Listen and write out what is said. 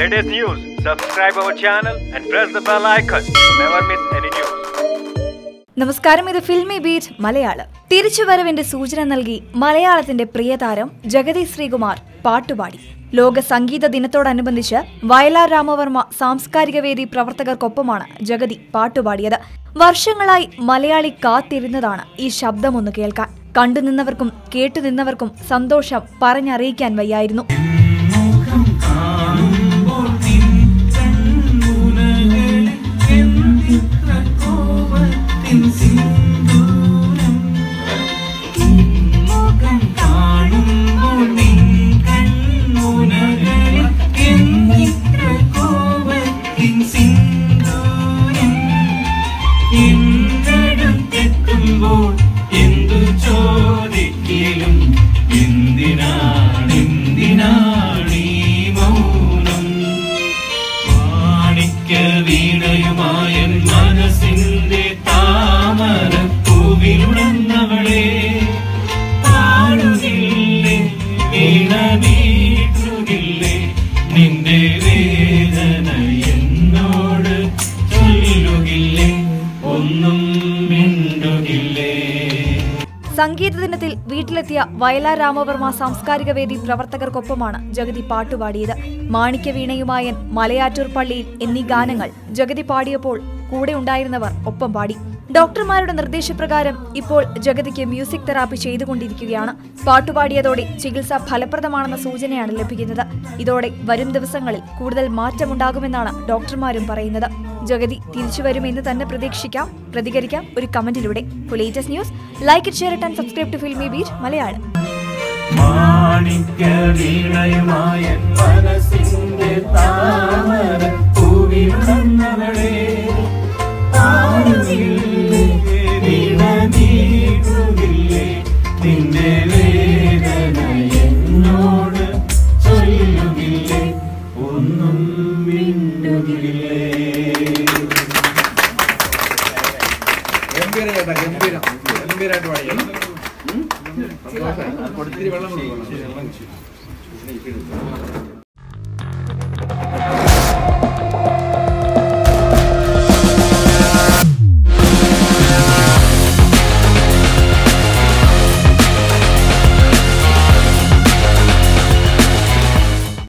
latest news, subscribe our channel and press the bell icon to never miss any news. നമസ്കാരം ഇത് filmy beat Malayalam. തിരിച്ചുവരവിന്റെ സൂചന നൽകി മലയാളത്തിന്റെ പ്രിയതാരം ജഗതി ശ്രീകുമാർ പാട്ടുപാടി. ലോക സംഗീത ദിനത്തോടനുബന്ധിച്ച് വയലാർ രാമവർമ്മ സാംസ്കാരിക വേദി പ്രവർത്തകർക്കൊപ്പമാണ് ജഗതി പാട്ടുപാടിയത്. വർഷങ്ങളായി മലയാളി കാത്തിരുന്നതാണ് ഈ ശബ്ദമൊന്ന് കേൾക്കാൻ. കണ്ടുനിന്നവർക്കും കേട്ടുനിന്നവർക്കും സന്തോഷം പറഞ്ഞറിയിക്കാൻ വയ്യായിരുന്നു. എന്തു ചോദിക്കലും? എന്തിനാണെന്തിനാണീ മൗനം? മാണിക്ക വീണയുമായ മനസ്സിന്റെ താമര പൂവിലുണർന്നവളെ പാടുകില്ലേ വീണ നീട്ടുകില്ലേ നിന്റെ വേദന എന്നോട് ചൊല്ലുകില്ലേ? ഒന്നും സംഗീത ദിനത്തിൽ വീട്ടിലെത്തിയ വയലാർ രാമവർമ്മ സാംസ്കാരിക വേദി പ്രവർത്തകർക്കൊപ്പമാണ് ജഗതി പാട്ടുപാടിയത്. മാണിക്യ വീണയുമായൻ മലയാറ്റൂർ പള്ളിയിൽ എന്നീ ഗാനങ്ങൾ ജഗതി പാടിയപ്പോൾ കൂടെ ഉണ്ടായിരുന്നവർ ഒപ്പം പാടി. ഡോക്ടർമാരുടെ നിർദ്ദേശപ്രകാരം ഇപ്പോൾ ജഗതിക്ക് മ്യൂസിക് തെറാപ്പി ചെയ്തുകൊണ്ടിരിക്കുകയാണ്. പാട്ടുപാടിയതോടെ ചികിത്സ ഫലപ്രദമാണെന്ന സൂചനയാണ് ലഭിക്കുന്നത്. ഇതോടെ വരും ദിവസങ്ങളിൽ കൂടുതൽ മാറ്റമുണ്ടാകുമെന്നാണ് ഡോക്ടർമാരും പറയുന്നത്. ജഗതി തിരിച്ചുവരുമെന്ന് തന്നെ പ്രതീക്ഷിക്കാം. പ്രതികരിക്കാം. ഒരു കമന്റിലൂടെ. News like it share and subscribe to Filmibeat Malayalam. മാണിക്യ വീണയുമായ മനസ്സിന്റെ താമര ഗംഭീര. ചേട്ടാ ഗംഭീരം ഗംഭീരമായിട്ട് കൊടുത്തിരി വെള്ളം കൊടുക്കണം.